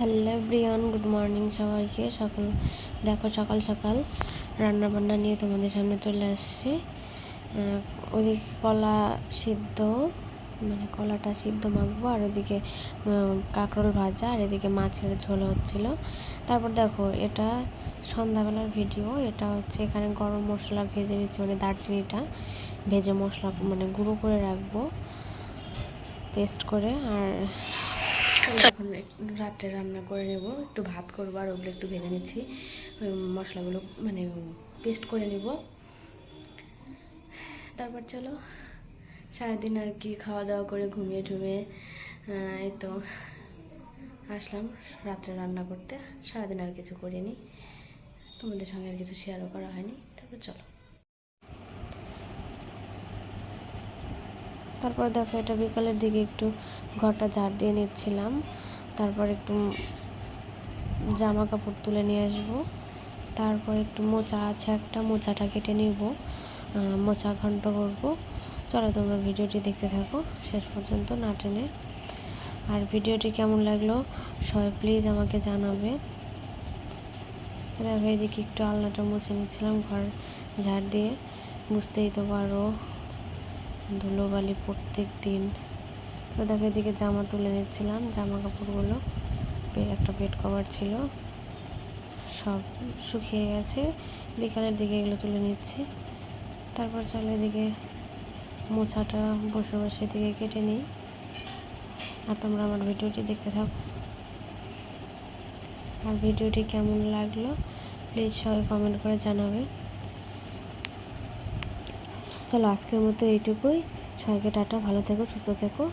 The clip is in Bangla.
হ্যালো ব্রিয়ান গুড মর্নিং সবাইকে। সকাল, দেখো সকাল সকাল রান্না বান্না নিয়ে তোমাদের সামনে চলে আসছি। ওদিকে কলা সিদ্ধ মানে কলাটা সিদ্ধ মাখবো, আর ওদিকে কাঁকরোল ভাজা, আর এদিকে মাছের ঝোল হচ্ছিল। তারপর দেখো, এটা সন্ধ্যাবেলার ভিডিও, এটা হচ্ছে এখানে গরম মশলা ভেজে নিচ্ছি মানে দারচিনিটা। ভেজে মশলা মানে গুঁড়ো করে রাখব, পেস্ট করে, আর এখন রাত্রে রান্না করে নেব। একটু ভাত করব আর ওগুলো একটু ভেজে নিচ্ছি। মশলাগুলো মানে পেস্ট করে নেব। তারপর চলো, সারাদিন আর কি খাওয়া দাওয়া করে ঘুমিয়ে ঠুমিয়ে এই তো আসলাম রাত্রে রান্না করতে। সারাদিন আর কিছু করিনি। তোমাদের সঙ্গে আর কিছু শেয়ারও করা হয়নি। তারপর চলো। তারপর দেখো এটা বিকালের দিকে একটু ঘরটা ঝাড় দিয়ে নিচ্ছিলাম। তারপর একটু জামা কাপড় তুলে নিয়ে আসব। তারপর একটু মোচা আছে, একটা মোচাটা কেটে নিব। মোচা ঘন্ট করব। চলো তোমরা ভিডিওটি দেখতে থাকো, শেষ পর্যন্ত না টেনে। আর ভিডিওটি কেমন লাগল সবাই প্লিজ আমাকে জানাবে। দেখো এদিকে একটু আলনাটা মুছে নিচ্ছিলাম ঘর ঝাড় দিয়ে। বুঝতেই তো পারো। ধুলোবালি প্রত্যেক দিন। তো দেখো এদিকে জামা তুলে নিচ্ছিলাম, জামা কাপড়গুলো একটা বেড কভার ছিল, সব শুকিয়ে গেছে। বিকালের দিকে এগুলো তুলে নিচ্ছি। তারপর চলো এদিকে মোছাটা, বসে বসে এদিকে কেটে নিই। আর তোমরা আমার ভিডিওটি দেখতে থাকো। আর ভিডিওটি কেমন লাগল প্লিজ সবাই কমেন্ট করে জানাবে। চলো আজকের মতো এইটুকুই। সবাইকে টাটা ভালো থেকো সুস্থ থেকো।